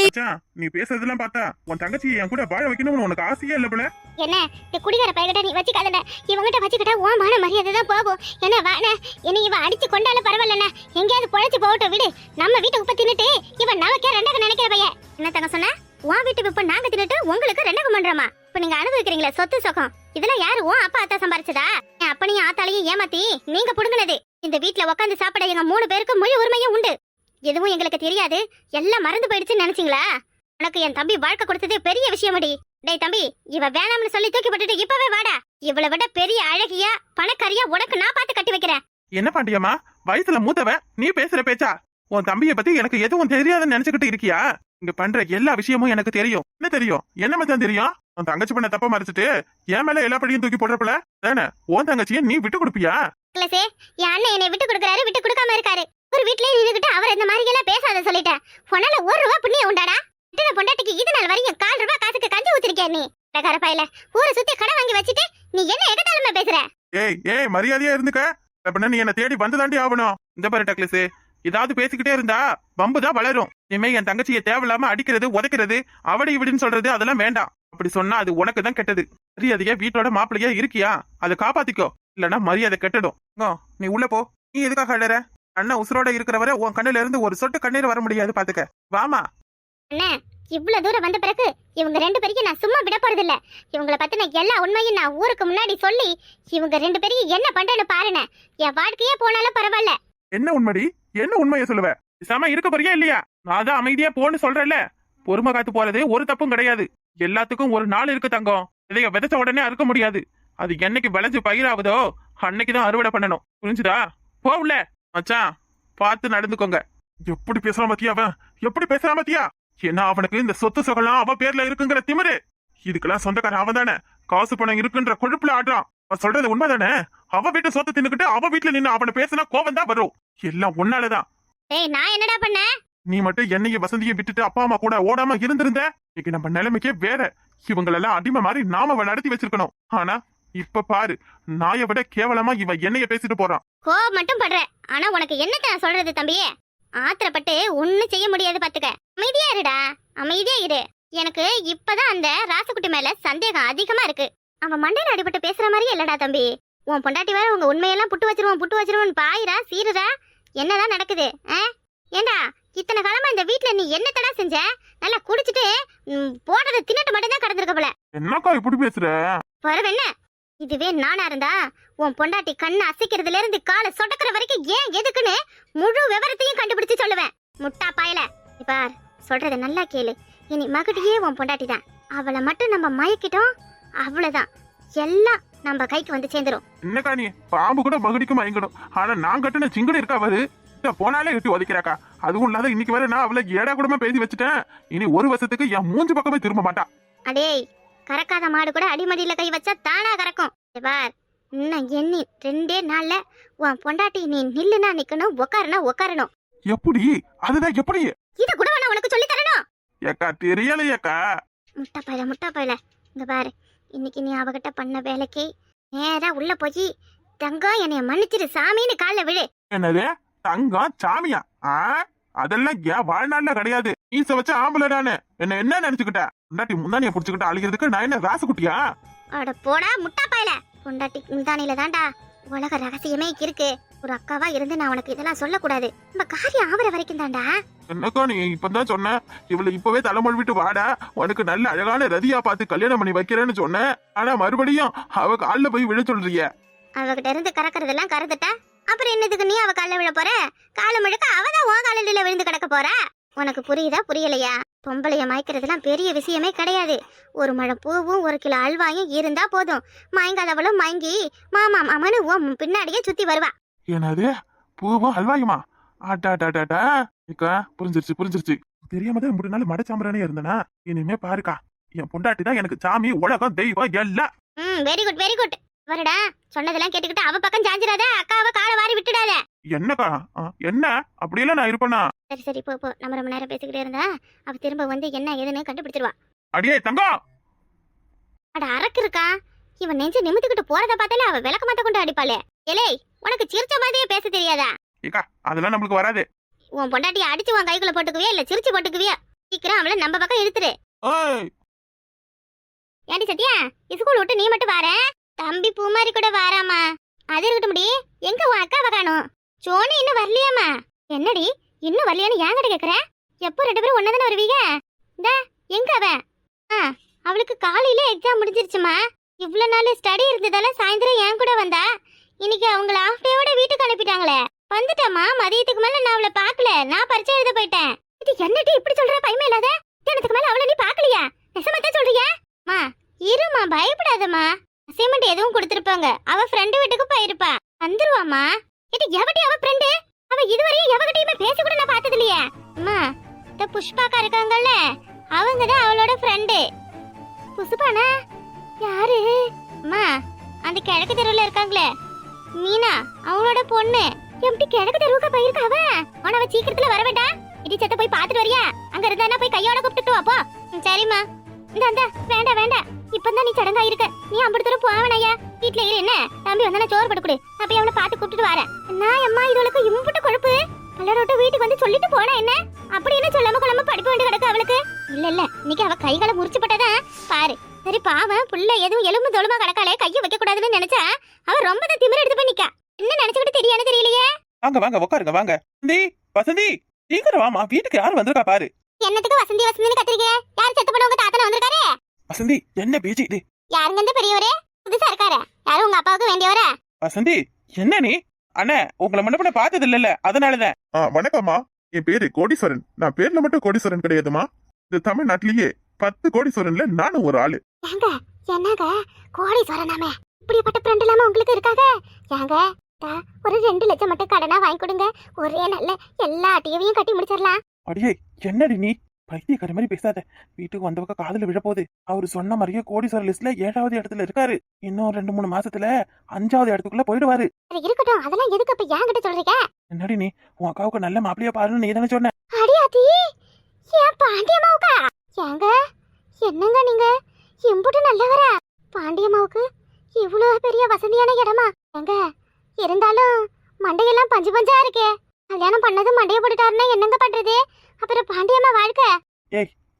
மச்சான், நீ பேசுறதெல்லாம் பார்த்தா உன் தங்கச்சி என் கூட வாழ வைக்கணும்னு உனக்கு ஆசையே இல்ல போல. என்ன இந்த குடிகார பையன்கிட்ட நீ வச்சுக்காதட. இவங்கிட்ட வச்சுக்கிட்டா ஓ மான மரியாதை தான் போகும். என்ன வாண என்ன? இவன் அடிச்சு கொண்டாலும் பரவாயில்லண்ணா. எங்கேயாவது பொழைச்சு போகட்டும் விடு. நம்ம வீட்டு உப்ப தின்னுட்டு இவன் நமக்கே ரெண்டக நினைக்கிற பையன். என்ன தங்க சொன்ன? உன் வீட்டு உப்ப நாங்க தின்னுட்டு உங்களுக்கு ரெண்டகம் பண்றோமா? இப்ப நீங்க அனுபவிக்கிறீங்களா சொத்து சொகம். இதெல்லாம் யாரு உன் அப்பா அத்தா சம்பாரிச்சதா? என் அப்பனையும் ஆத்தாலையும் ஏமாத்தி நீங்க புடுங்கினது. இந்த வீட்ல உக்காந்து சாப்பிட எங்க மூணு பேருக்கு முழு உரிமையும் உண்டு. எதுவும் எங்களுக்கு தெரியாது. எல்லாம் மறந்து போயிடுச்சுன்னு நினைச்சீங்களா? உனக்கு என் தம்பி வாழ்க்கை கொடுத்தது பெரிய விஷயமடி. டேய் தம்பி இவ வேணாம்னு சொல்லி தூக்கி போட்டுட்டு இப்பவே வாடா. இவளை விட பெரிய அழகியா பணக்காரியா உனக்கு நான் பார்த்து கட்டி வைக்கிறேன். என்ன பாண்டியம்மா? வயசுல மூத்தவ நீ பேசுற பேச்சா? உன் தம்பிய பத்தி எனக்கு எதுவும் தெரியாதுன்னு நினைச்சுக்கிட்டு இருக்கியா? இங்க பண்ற எல்லா விஷயமும் எனக்கு தெரியும். என்ன தெரியும்? என்ன மச்சான் தெரியும்? உன் தங்கச்சி பண்ண தப்ப மறைச்சிட்டு என் மேல எல்லா படியும் தூக்கி போடுறப்பல தானே? உன் தங்கச்சியை நீ விட்டு கொடுப்பியா? கிளசே என் அண்ணன் என்னை விட்டு கொடுக்குறாரு விட்டு கொடுக்காம இருக்காரு. ஒரு வீட்லயே நின்னுகிட்டு அவர் இந்த மாதிரி எல்லாம் பேசாத சொல்லிட்டேன். உன்னால ஒரு ரூபா புண்ணியம் உண்டாடா? இத்தனை பொண்டாட்டிக்கு இது நாள் வரையும் கால் ரூபாய் காசுக்கு கஞ்சி ஊத்திருக்கியா நீ? கர பையில ஊரை சுத்தி கடை வாங்கி வச்சுட்டு நீ என்ன எகத்தாலுமே பேசுற? ஏய் ஏய் மரியாதையா இருந்துக்க. அப்படின்னா நீ என்ன தேடி வந்துதாண்டி ஆகணும். இந்த பாரு டக்லஸ் ஏதாவது பேசிக்கிட்டே இருந்தா பம்புதான் வளரும். இனிமே என் தங்கச்சியை தேவையில்லாம அடிக்கிறது உதைக்கிறது அவடி இப்படின்னு சொல்றது அதெல்லாம் வேண்டாம். அப்படி சொன்னா அது உனக்கு தான் கெட்டது. மரியாதையா வீட்டோட மாப்பிள்ளையா இருக்கியா? அதை காப்பாத்திக்கோ. இல்லனா மரியாதை கெட்டடும். நீ உள்ள போ. நீ எதுக்காக அழற? அண்ணன் உசுரோட இருக்கிறவரை உன் கண்ணுல இருந்து ஒரு சொட்டு கண்ணீர் வர முடியாது பாத்துக்க. வாமா. அண்ணே இவ்வளவு தூரம் வந்த பிறகு இவங்க ரெண்டு பேரையும் நான் சும்மா விட போறது இல்ல இவங்கள பத்தின எல்லா உண்மையும் நான் ஊருக்கு முன்னாடி சொல்லி இவங்க ரெண்டு பேரையும் என்ன பண்றேன்னு பாருன என் வாழ்க்கையே போனாலும் பரவாயில்ல. என்ன உண்மடி? என்ன உண்மையை சொல்லுவ? பேசாம இருக்க போறியா இல்லையா? நான் தான் அமைதியா போன்னு சொல்றேன்ல. பொறுமை காத்து போறது ஒரு தப்பும் கிடையாது. எல்லாத்துக்கும் ஒரு நாள் இருக்கு தங்கம். இதைய விதைச்ச உடனே அறுக்க முடியாது. அது என்னைக்கு விளைஞ்சு பயிராகுதோ அன்னைக்கு தான் அறுவடை பண்ணணும். புரிஞ்சுதா? போ உள்ள. மச்சான் பார்த்து நடந்துக்கோங்க. எப்படி பேசுறான் பத்தியா அவன்? எப்படி பேசுறான் பத்தியா? ஏன்னா அவனுக்கு இந்த சொத்து சொகலாம் அவன் பேர்ல இருக்குங்கிற திமிரு. இதுக்கெல்லாம் சொந்தக்காரன் அவன் தானே. காசு பணம் இருக்குன்ற கொழுப்புல ஆடுறான். அவன் சொல்றது உண்மைதானே? அவ வீட்டு சொத்து தின்னுக்கிட்டு அவ வீட்டுல நின்னு அவனை பேசினா கோவம் தான் வரும். எல்லாம் உன்னாலதான். ஏய் நான் என்னடா பண்ணேன்? நீ மட்டும் என்னைய வசந்தியை விட்டுட்டு அப்பா அம்மா கூட ஓடாம இருந்திருந்த? இன்னைக்கு நம்ம நிலைமைக்கே வேற. இவங்களெல்லாம் அடிமை மாதிரி நாம அவ நடத்தி வச்சிருக்கணும். ஆனா இப்ப பாரு நாயை விட கேவலமா இவ என்னைய பேசிட்டு போறான். கோவம் மட்டும் படுற. ஆனா உனக்கு என்னத்த நான் சொல்றது தம்பியே? ஆத்திரப்பட்டு ஒண்ணு செய்ய முடியாது பாத்துக்க. அமைதியா இருடா. அமைதியா இரு. எனக்கு இப்பதான் அந்த ராசுக்குட்டி மேல சந்தேகம் அதிகமா இருக்கு. அவன் மண்டையில அடிபட்டு பேசுற மாதிரியே இல்லடா தம்பி. உன் பொண்டாட்டி வேற உங்க உண்மையெல்லாம் புட்டு வச்சிருவோம் புட்டு வச்சிருவோம் பாயிரா சீருடா என்னதான் நடக்குது ஆ? ஏண்டா இத்தனை காலமா இந்த வீட்ல நீ என்னத்தடா செஞ்ச? நல்லா குடிச்சிட்டு போடுறத தின்னுட்டு மட்டும் தான் கடந்திருக்க போல. என்னக்கா இப்படி பேசுற? வரவென்ன இதுவே நானா இருந்தா? உன் பொண்டாட்டி கண்ணு அசைக்கிறதுல இருந்து காலை சொடக்குற வரைக்கும் ஏன் எதுக்குன்னு முழு விவரத்தையும் கண்டுபிடிச்சு சொல்லுவேன். முட்டா பாயல. பார் சொல்றத நல்லா கேளு. இனி மகடியே உன் பொண்டாட்டி தான். அவளை மட்டும் நம்ம மயக்கிட்டோம் அவ்வளவுதான். எல்லாம் நம்ம கைக்கு வந்து சேர்ந்துரும். என்னக்கா நீ? பாம்பு கூட மகுடிக்கும் மயங்கணும் ஆனா நான் கட்டின சிங்கடி இருக்கா போனாலே எட்டி உதைக்கிறாக்கா அதுவும் இல்லாத இன்னைக்கு வேற நான் அவளை ஏடா கூடமா பேசி வச்சுட்டேன். இனி ஒரு வருஷத்துக்கு என் மூஞ்சி பக்கமே திரும்ப மாட்டா. அடேய் கறக்காத மாடு கூட அடிமடியில கை வச்சா தானா கறக்கும். பார் இன்னும் எண்ணி ரெண்டே நாள்ல உன் பொண்டாட்டி நீ நில்லுனா நிக்கணும் உக்காருனா உக்காரணும். எப்படி? அதுதான் எப்படி? இத கூட நான் உனக்கு சொல்லி தரணும். ஏக்கா தெரியலையேக்கா. முட்டை பையல முட்டை பையல. இங்க பாரு இன்னைக்கு நீ அவகிட்ட பண்ண வேலைக்கு நேரா உள்ள போய் தங்கம் என்னைய மன்னிச்சிரு சாமின்னு கால்ல விழு. என்னது? தங்கம் சாமியா? ஆ? அதெல்லாம் ஏன் வாழ்நாள்ல கிடையாது. ஈச வச்ச ஆம்பளை நானு. என்ன என்ன நினைச்சுக்கிட்ட? முன்னாடி முந்தானிய புடிச்சுக்கிட்டு அழிக்கிறதுக்கு நான் என்ன ராசுக்குட்டியா அட போடா முட்டா பையல. பொண்டாட்டி முந்தானில தான்டா. உலக ரகசியமே இருக்கு. ஒரு அக்காவா இருந்து நான் உனக்கு இதெல்லாம் சொல்லக்கூடாது. நம்ம காரியம் ஆவற வரைக்கும் தான்டா. என்னக்கா நீ இப்பதான் சொன்ன. இவளை இப்பவே தலைமொழி விட்டு வாடா. உனக்கு நல்ல அழகான ரதியா பார்த்து கல்யாணம் பண்ணி வைக்கிறேன்னு சொன்னேன் ஆனா மறுபடியும் அவ கால்ல போய் விழ சொல்றிய. அவகிட்ட இருந்து கறக்கறதெல்லாம் கறந்துட்டா. அப்புறம் என்னதுக்கு நீ அவ கால்ல விழ போற? கால முழுக்க அவதான் உன் காலில விழுந்து கிடக்க போறா? உனக்கு புரியுதா புரியலையா? பொம்பளைய மயக்கிறதுலாம் பெரிய விஷயமே கிடையாது. ஒரு மழம் பூவும் ஒரு கிலோ அல்வாயும் இருந்தா போதும். மயங்காதவளும் மயங்கி மாமா மாமனு உன் பின்னாடியே சுத்தி வருவா. என்னது? பூவும் அல்வாயுமா? ஆட்டாட்டாட்டாட்டா? இக்கா புரிஞ்சிருச்சு புரிஞ்சிருச்சு. தெரியாம தான் மூணு நாள் மடச்சாம்பரானே இருந்தனா? இனிமே பாருக்கா என் பொண்டாட்டி தான் எனக்கு சாமி உலகம் தெய்வம் எல்லாம். ம் வெரி குட் வெரி குட் வருடா சொன்னதெல்லாம் கேட்டுக்கிட்டு அவ பக்கம் சாஞ்சிராத அக்காவை காலை வாரி விட்டுடாத. என்னக்கா? என்ன? அப்படியெல்லாம் நான் இருப்பேனா? சரி சரி போ போ. நம்ம ரொம்ப நேரம் பேசிக்கிட்டே இருந்தா அவ திரும்ப வந்து என்ன ஏதுன்னு கண்டுபிடிச்சிருவா. அடியே தங்கம்! அட அரக்கு இருக்கா இவன் நெஞ்சு நிமித்துக்கிட்டு போறத பார்த்தாலே அவ விளக்க மாத்த கொண்டு அடிப்பாளே. ஏலே உனக்கு சிரிச்ச மாதிரியே பேச தெரியாதா? ஏக்கா அதெல்லாம் நம்மளுக்கு வராது. உன் பொண்டாட்டி அடிச்சு உன் கைக்குள்ள போட்டுக்குவியா இல்ல சிரிச்சு போட்டுக்குவியா? சீக்கிரம் அவளை நம்ம பக்கம் இழுத்துரு. ஏண்டி சத்யா ஸ்கூல் விட்டு நீ மட்டும் வார? தம்பி பூமாரி கூட வாராமா? அது இருக்கட்டும் முடி எங்க உன் அக்காவை காணும். சோனி இன்னும் வரலையாமா? என்னடி? இன்னும் வரலையான்னு என்கிட்ட கேக்குற? எப்போ ரெண்டு பேரும் ஒன்னதானே வருவீங்க? இந்த எங்க அவ? ஆ அவளுக்கு காலையில எக்ஸாம் முடிஞ்சிருச்சுமா. இவ்வளவு நாள் ஸ்டடி இருந்ததால சாயந்தரம் என் கூட வந்தா? இன்னைக்கு அவங்கள ஆஃப் டேவோட வீட்டுக்கு அனுப்பிட்டாங்களே. வந்துட்டாமா மதியத்துக்கு மேல நான் அவளை பார்க்கல. நான் பரிச்சை எழுத போயிட்டேன். இது என்னடி இப்படி சொல்ற? பயமே இல்லாத? எனக்கு மேல அவளை நீ பார்க்கலையா? நெசமா சொல்றியா? மா இருமா பயப்படாதம்மா. அசைன்மெண்ட் எதுவும் கொடுத்திருப்பாங்க. அவ ஃப்ரெண்டு வீட்டுக்கு போயிருப்பா. வந்துருவாமா இது எவட்டி அவ ஃப்ரெண்டு அவ இதுவரையும் எவகிட்டயுமே பேச கூட நான் பார்த்தது இல்லையே அம்மா இந்த புஷ்பாக்கா இருக்காங்கல்ல அவங்க தான் அவளோட ஃப்ரெண்டு புஷ்பானா? யாரு? அம்மா அந்த கிழக்கு தெருவில் இருக்காங்களே. மீனா அவளோட பொண்ணு. எப்படி கிழக்கு தெருவுக்கு போயிருக்கா அவ? ஆனா அவ சீக்கிரத்துல வர வேண்டாம். இடி சத்த போய் பாத்துட்டு வரியா? அங்க இருந்தா போய் கையோட கூப்பிட்டுட்டு வா போ. ம், சரிம்மா. இந்த அந்த வேண்டாம் வேண்டாம். இப்பதான் நீ சடங்கா இருக்க நீ அம்பது தூரம் போவனையா வீட்ல இரு என்ன? தம்பி வந்தா சோறு போட்டு கொடு. அப்ப அவளை பார்த்து கூப்பிட்டு வரேன். நான் அம்மா இதுவளுக்கு இம்புட்டு கொழுப்பு? கல்லரோட்ட வீட்டுக்கு வந்து சொல்லிட்டு போனா என்ன? அப்படி என்ன சொல்லாம குழம்பு படிப்பு வேண்டி கிடக்கு அவளுக்கு? இல்ல இல்ல. இன்னைக்கு அவ கைகளை முறிச்சு போட்டதா? பாரு. சரி பாவம். புள்ள எதுவும் எலும்பு தொழுமா கிடக்காளே கைய வைக்க கூடாதுன்னு நினைச்சா அவ ரொம்ப தான் திமிர எடுத்து போய் நிக்கா. என்ன நினைச்சுக்கிட்டு தெரியான்னு தெரியலையே? வாங்க வாங்க உட்காருங்க வாங்க. வசந்தி சீக்கிரம் வாமா வீட்டுக்கு யாரும் வந்திருக்கா பாரு. என்னத்துக்கு வசந்தி வசந்தின்னு கத்திரிக்க? யார் செத்து போன உங்க தாத்தன வந்திருக்காரு? வசந்தி என்ன பேச்சு இது? யாருங்க இந்த பெரியவரே? புதுசா இருக்காரு. யாரும் உங்க அப்பாவுக்கு வேண்டியவரா? வசந்தி என்ன நீ? அண்ணே உங்களை பின்ன பார்த்தது இல்லல்ல அதனாலதான். ஆ வணக்கம்மா. என் பேரு கோடீஸ்வரன். நான் பேர்ல மட்டும் கோடீஸ்வரன் கிடையாதுமா. இந்த தமிழ்நாட்டிலேயே பத்து கோடீஸ்வரன்ல நானும் ஒரு ஆளு. ஏங்க என்னங்க? கோடீஸ்வரனாமே. இப்படிப்பட்ட ஃப்ரெண்ட் இல்லாம உங்களுக்கு இருக்காங்க ஏங்க தா, ஒரு ரெண்டு லட்சம் மட்டும் கடனா வாங்கி கொடுங்க. ஒரே நல்ல எல்லா டிவியும் கட்டி முடிச்சிடலாம். அடியே என்னடி நீ? பைத்தியக்கார மாதிரி பேசாத. வீட்டுக்கு வந்தவங்க காதுல விழ போகுது அவரு சொன்ன மாதிரியே கோடீஸ்வரர் லிஸ்ட்ல ஏழாவது இடத்துல இருக்காரு. இன்னும் ரெண்டு மூணு மாசத்துல அஞ்சாவது இடத்துக்குள்ள போயிடுவாரு. இருக்கட்டும். அதெல்லாம் எதுக்கு இப்ப என்கிட்ட சொல்றீங்க? என்னடி நீ? உன் அக்காவுக்கு நல்ல மாப்பிளையா பாருன்னு நீ தானே சொன்ன அடியாத்தி ஏன் பாண்டியம்மாவுக்கா ஏங்க என்னங்க நீங்க? எம்புட்டு நல்லவரா? பாண்டியம்மாவுக்கு இவ்வளவு பெரிய வசதியான இடமா? ஏங்க இருந்தாலும் மண்டையெல்லாம் பஞ்சு பஞ்சா இருக்கே. கல்யாணம் பண்ணதும் மண்டைய போட்டுட்டாருன்னா என்னங்க பண்றது? அப்புறம் பாண்டியம்மா வாழ்க்கை?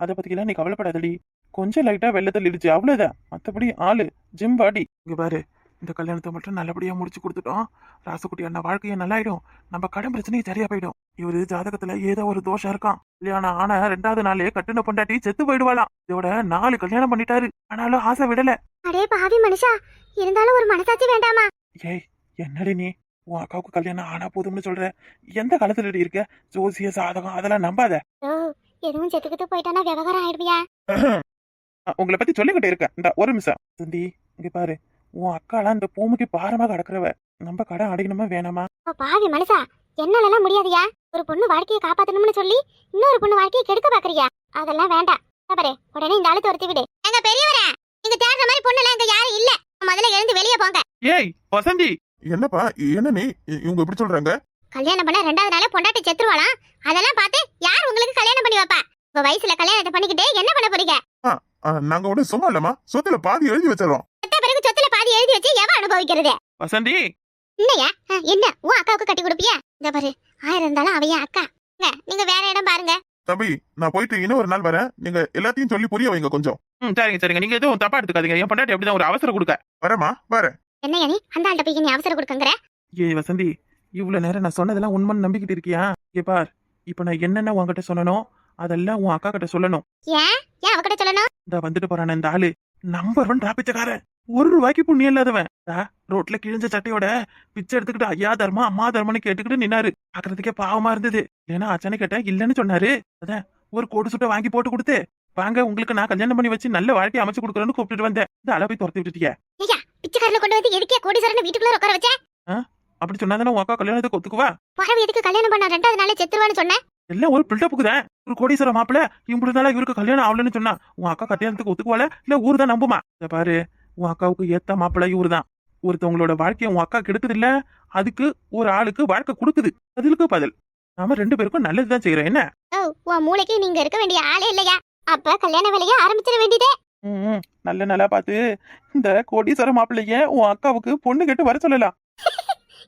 அதை பத்திக்கெல்லாம் நீ கவலைப்படாதடி. கொஞ்சம் லைட்டா வெள்ள தள்ளிடுச்சு அவ்வளவுதான். மத்தபடி ஆளு ஜிம் பாடி இங்க பாரு இந்த கல்யாணத்தை மட்டும் நல்லபடியா முடிச்சு கொடுத்துட்டோம். ராசக்குட்டி அண்ணா வாழ்க்கையும் நல்லாயிடும். நம்ம கடன் பிரச்சனையும் சரியா போயிடும். இவரு ஜாதகத்துல ஏதோ ஒரு தோஷம் இருக்கான் கல்யாணம் ஆன ரெண்டாவது நாளே கட்டுன பொண்டாட்டி செத்து போயிடுவாளாம். இதோட நாலு கல்யாணம் பண்ணிட்டாரு. ஆனாலும் ஆசை விடல. அடே பாவி மனுஷா இருந்தாலும் ஒரு மனசாட்சி வேண்டாமா? ஏய் என்னடி நீ? உன் அக்காவுக்கு கல்யாணம் ஆனா போதும்னு சொல்ற? எந்த காலத்துல இருக்க? ஜோசிய சாதகம் அதெல்லாம் நம்பாத? எதுவும் செத்துக்கிட்டு போயிட்டானா விவகாரம் ஆயிடுவியா? உங்களை பத்தி சொல்லிக்கிட்டே இருக்கேன் இந்த ஒரு நிமிஷம். சந்தி இங்க பாரு. உன் அக்காலாம் இந்த பூமிக்கு பாரமா கிடக்குறவ. நம்ம கடன் அடைக்கணுமா வேணாமா? பாவி மனுஷா. என்னாலலாம் முடியாதுயா? ஒரு பொண்ணு வாழ்க்கையை காப்பாத்தணும்னு சொல்லி இன்னொரு பொண்ணு வாழ்க்கையை கெடுக்க பாக்குறியா? அதெல்லாம் வேண்டாம் பாரு உடனே இந்த ஆளு துரத்தி விடு. எங்க பெரியவரே நீங்க தேடுற மாதிரி பொண்ணு எல்லாம் இங்க யாரும் இல்ல. முதல்ல எழுந்து வெளியே போங்க. ஏய் வசந்தி! என்னப்பா என்ன நீ? இவங்க எப்படி சொல்றாங்க? கல்யாணம் பண்ண ரெண்டாவது நாளே பொண்டாட்டி செத்துருவாளாம் அதெல்லாம் பார்த்து யார் உங்களுக்கு கல்யாணம் பண்ணி வைப்பா? உங்க வயசுல கல்யாணத்தை பண்ணிக்கிட்டு என்ன பண்ண போறீங்க? நாங்க ஒண்ணு சும்மா இல்லம்மா. சொத்துல பாதி எழுதி வச்சிடறோம். செத்த பிறகு சொத்துல பாதி எழுதி வச்சு எவன் அனுபவிக்கிறது? வசந்தி! இல்லையா? அஹ், என்ன? உன் அக்காவுக்கு கட்டி கொடுப்பியா? இந்த பாரு ஆயிரம் இருந்தாலும் அவ என் அக்கா நீங்க வேற இடம் பாருங்க. தம்பி நான் போயிட்டு இன்னும் ஒரு நாள் வரேன். நீங்க எல்லாத்தையும் சொல்லி புரிய வைங்க கொஞ்சம். சரிங்க சரிங்க. நீங்க எதுவும் தப்பா எடுத்துக்காதீங்க. என் பொண்டாட்டி அப்படிதான் ஒரு அவசரம் கொடுக்க. வரேம்மா வரேன். என்னையா நீ அந்த ஆள்கிட்ட போய் நீ அவசரம் கொடுக்கங்கிற? ஏய் வசந்தி இவ்வளவு நேரம் நான் சொன்னதெல்லாம் உண்மைன்னு நம்பிக்கிட்டு இருக்கியா? ஏ பார் இப்ப நான் என்னென்ன உன்கிட்ட சொல்லணும் அதெல்லாம் உன் அக்கா கிட்ட சொல்லணும். ஏன்? ஏன் அவகிட்ட சொல்லணும்? இந்த வந்துட்டு போறான இந்த ஆளு. நம்பர் ஒன் ராப்பிச்சக்காரன் ஒரு ரூபாய்க்கு புண்ணியம் இல்லாதவன். ரோட்ல கிழிஞ்ச சட்டையோட பிச்சை எடுத்துக்கிட்டு ஐயா தர்மம் அம்மா தர்மம்னு கேட்டுக்கிட்டு நின்னாரு. பாக்குறதுக்கே பாவமா இருந்தது. ஏன்னா அச்சனை கேட்டேன் இல்லன்னு சொன்னாரு. அதான் ஒரு கோடு சுட்ட வாங்கி போட்டு கொடுத்து வாங்க உங்களுக்கு நான் கல்யாணம் பண்ணி வச்சு நல்ல வாழ்க்கை அமைச்சு கொடுக்குறேன்னு கூப்பிட்டுட்டு வந்தேன். இந்த அளவை துரத்தி விட்டுட்டிய. பிச்சைக்காரனை கொண்டு வந்து எதுக்கே கோடீஸ்வரன் வீட்டுக்குள்ள உட்கார வச்ச? அப்படி சொன்னாதானே உன் அக்கா கல்யாணத்துக்கு ஒத்துக்குவா? பறவை எதுக்கு கல்யாணம் பண்ண ரெண்டாவது நாளே செத்துருவான்னு சொன்னேன் எல்லாம் ஒரு பில்டப்புக்கு தான். ஒரு கோடீஸ்வர மாப்பிள்ள இப்படி நாளா இவருக்கு கல்யாணம் ஆகலன்னு சொன்னா உன் அக்கா கல்யாணத்துக்கு ஒத்துக்குவாள? இல்ல ஊர் தான் நம்புமா? இத பாரு உன் அக்காவுக்கு ஏத்த மாப்பிள்ள இவரு தான். ஒருத்தவங்களோட வாழ்க்கைய உன் அக்கா கெடுக்குது இல்ல அதுக்கு ஒரு ஆளுக்கு வாழ்க்கை கொடுக்குது. பதிலுக்கு பதில். நாம ரெண்டு பேருக்கும் நல்லதுதான் செய்யறோம் என்ன? உன் மூளைக்கு நீங்க இருக்க வேண்டிய ஆளே இல்லையா? அப்ப கல்யாண வேலையை ஆரம்பிச்சிட வேண்டியதே. ம், ம். நல்ல நல்லா பார்த்து இந்த கோடீஸ்வர மாப்பிள்ளைய உன் அக்காவுக்கு பொண்ணு கேட்டு வர சொல்லலாம்.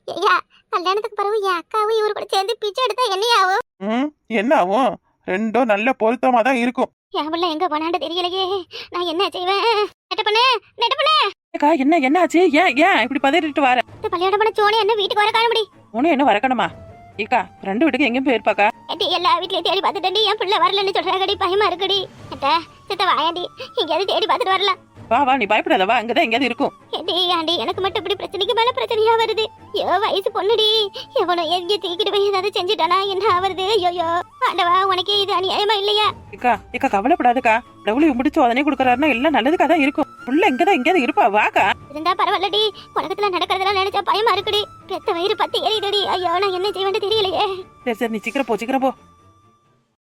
ஐயா கல்யாணத்துக்கு பிறகு என் அக்காவும் இவரு கூட சேர்ந்து பிச்சை எடுத்தா என்னையாவும்? ம் என்ன ஆகும் ரெண்டும் நல்ல பொருத்தமா தான் இருக்கும். என் பிள்ளை எங்க போனான்னு தெரியலையே. நான் என்ன செய்வேன்? நெட்ட பண்ணு நெட்ட பண்ணு! அக்கா என்ன என்னாச்சு? ஏன் ஏன் இப்படி பதறிட்டு வர? இந்த பள்ளியோட பண்ண சோனி என்ன வீட்டுக்கு வர காண உனக்கு என்ன வரக்கணுமா? ஏக்கா ரெண்டு வீட்டுக்கு எங்கேயும் போயிருப்பாக்கா? ஏட்டி எல்லா வீட்லயும் தேடி பார்த்துட்டேன்டி என் பிள்ளை வரலன்னு சொல்றாங்கடி பயமா இருக்குடி. அட்ட சித்த வாயாண்டி எங்கேயாவது தேடி பார்த்துட்டு வரலாம். வா வா நீ பயப்படாத வா அங்கதான் எங்கேயாவது இருக்கும். ஏண்டி ஆண்டி எனக்கு மட்டும் இப்படி பிரச்சனைக்கு மேல பிரச்சனையா வருது? ஐயோ வயசு பொண்ணுடி. எவனோ எங்க தூக்கிட்டு போய் ஏதாவது செஞ்சுட்டானா என்ன ஆவறது? ஐயோ ஆண்டவா உனக்கே இது அநியாயமா இல்லையா? ஏக்கா ஏக்கா கவலைப்படாதக்கா. கடவுளை முடிச்சு உடனே கொடுக்கறாருன்னா எல்லாம் நல்லதுக்கா தான் இருக்கும். உள்ள எங்கதான் எங்கேயாவது இருப்பா வாக்கா. இருந்தா பரவாயில்லடி. உலகத்துல நடக்கிறதெல்லாம் நினைச்சா பயமா இருக்குடி. பெத்த வயிறு பத்தி எரியுதடி. ஐயோ நான் என்ன செய்வேன்னு தெரியலையே. சரி சரி நீ சீக்கிரம் போ சீக்கிரம் போ.